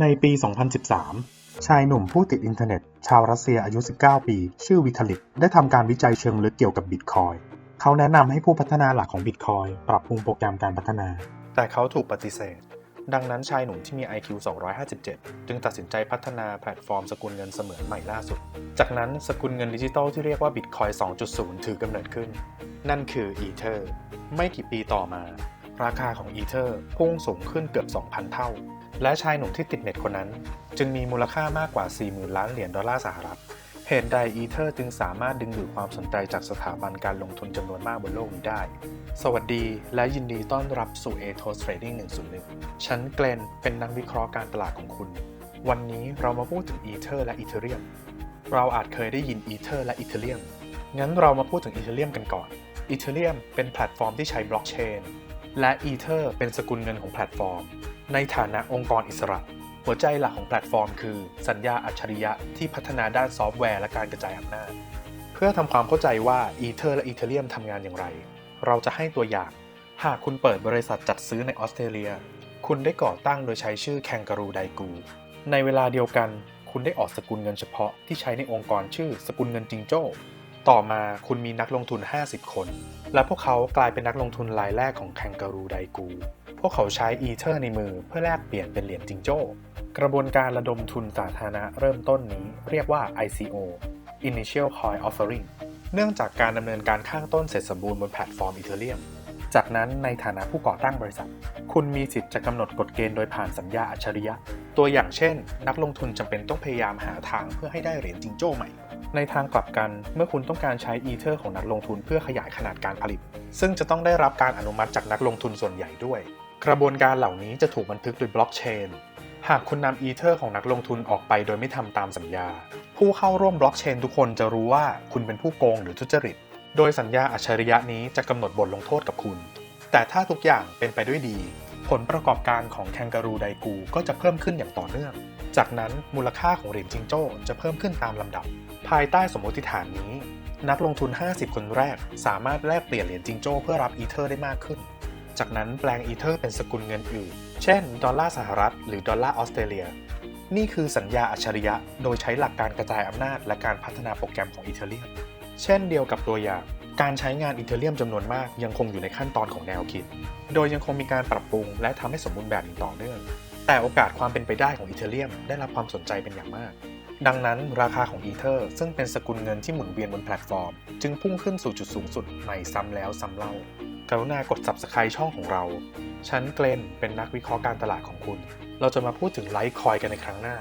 ในปี 2013 ชายหนุ่มผู้ติดอินเทอร์เน็ต ชาวรัสเซียอายุ 19 ปี ชื่อวิทลิกได้ทำการวิจัยเชิงลึกเกี่ยวกับบิตคอยเขาแนะนำให้ผู้พัฒนาหลักของบิตคอยปรับปรุงโปรแกรมการพัฒนา แต่เขาถูกปฏิเสธ ดังนั้นชายหนุ่มที่มี IQ 257 จึงตัดสินใจพัฒนาแพลตฟอร์มสกุลเงินเสมือนใหม่ล่าสุด จากนั้นสกุลเงินดิจิทัลที่เรียกว่า Bitcoin 2.0 ถือกำเนิดขึ้น นั่นคือ Ether ไม่กี่ปีต่อมา ราคาของ Ether พุ่งสูงขึ้นเกือบ 2,000 เท่า และชายหนุ่มที่ติดเน็ตคนนั้น จึงมีมูลค่ามากกว่า 40,000 ล้านเหรียญดอลลาร์สหรัฐ เหตุใด Ether จึงสามารถดึงดูดความสนใจจากสถาบันการลงทุนจำนวนมากบนโลกนี้ได้ สวัสดีและยินดีต้อนรับสู่ ATOS Trading 101 ฉันเกลนเป็นนักวิเคราะห์การตลาดของคุณ วันนี้เรามาพูดถึง Ether และ Ethereum เราอาจเคยได้ยิน Ether และ Ethereum งั้นเรามาพูดถึง Ethereum กันก่อน Ethereum เป็นแพลตฟอร์มที่ใช้บล็อกเชน และ Ether เป็นสกุลเงินของแพลตฟอร์ม ในฐานะองค์กรอิสระ หัวใจหลักของแพลตฟอร์มคือสัญญาอัจฉริยะที่พัฒนาด้านซอฟต์แวร์และการกระจายอำนาจ เพื่อทำความเข้าใจว่า Ether และ Ethereum ทำงานอย่างไร เราจะให้ตัวอย่าง หากคุณเปิดบริษัทจัดซื้อในออสเตรเลีย คุณได้ก่อตั้งโดยใช้ชื่อแคนการูไดกูในเวลาเดียวกัน คุณได้ออกสกุลเงินเฉพาะที่ใช้ในองค์กรชื่อสกุลเงินจิงโจ้ ต่อมาคุณมีนักลงทุน 50 คน และพวกเขากลายเป็นนักลงทุนรายแรกของแคนการูไดกู พวกเขาใช้อีเทอร์ในมือเพื่อแลกเปลี่ยนเป็นเหรียญจิงโจ้ กระบวนการระดมทุนสาธารณะเริ่มต้นนี้เรียกว่า ICO Initial Coin Offering เนื่องจากการดำเนินการข้างต้นเสร็จสมบูรณ์บนแพลตฟอร์ม Ethereum จากนั้นในฐานะผู้ก่อตั้งบริษัท คุณมีสิทธิ์จะกำหนดกฎเกณฑ์โดยผ่านสัญญาอัจฉริยะ ตัวอย่างเช่น นักลงทุนจำเป็นต้องพยายามหาทางเพื่อให้ได้เหรียญจิงโจ้ใหม่ ในทางกลับกันเมื่อคุณต้องการใช้อีเทอร์ของนักลงทุนเพื่อขยายขนาดการผลิต ซึ่งจะต้องได้รับการอนุมัติจากนักลงทุนส่วนใหญ่ด้วย กระบวนการเหล่านี้จะถูกบันทึกโดยบล็อกเชนหากคุณนำอีเทอร์ของนักลงทุนออกไปโดยไม่ทำตามสัญญา ผู้เข้าร่วมบล็อกเชนทุกคนจะรู้ว่าคุณเป็นผู้โกงหรือทุจริต โดยสัญญาอัจฉริยะนี้จะกำหนดบทลงโทษกับคุณ แต่ถ้าทุกอย่างเป็นไปด้วยดี ผลประกอบการของแคนการูไดกูก็จะเพิ่มขึ้นอย่างต่อเนื่อง จากนั้นมูลค่าของเหรียญจิงโจ้จะเพิ่มขึ้นตามลำดับ ภายใต้สมมติฐานนี้ นักลงทุน 50 คนแรก สามารถแลกเปลี่ยนเหรียญจิงโจ้เพื่อรับอีเทอร์ได้มากขึ้น จากนั้นแปลงอีเทอร์เป็นสกุลเงินอื่น เช่น ดอลลาร์สหรัฐ หรือดอลลาร์ออสเตรเลีย นี่คือสัญญาอัจฉริยะ โดยใช้หลักการกระจายอำนาจและการพัฒนาโปรแกรมของอีเทอเรียมเช่นเดียวกับตัวอย่างการใช้งานอีเทอเรียมจำนวนมากยังคงอยู่ในขั้นตอนของแนวคิด โดยยังคงมีการปรับปรุงและทำให้สมบูรณ์แบบอย่างต่อเนื่อง แต่โอกาสความเป็นไปได้ของอีเทอเรียมได้รับความสนใจเป็นอย่างมาก ดังนั้นราคาของอีเทอร์ซึ่งเป็นสกุลเงินที่หมุนเวียนบนแพลตฟอร์ม จึงพุ่งขึ้นสู่จุดสูงสุดใหม่ซ้ำแล้วซ้ำเล่า กรุณากด subscribe ช่องของเรา ฉันเกลนเป็นนักวิเคราะห์การตลาดของคุณ เราจะมาพูดถึงไลท์คอยกันในครั้งหน้า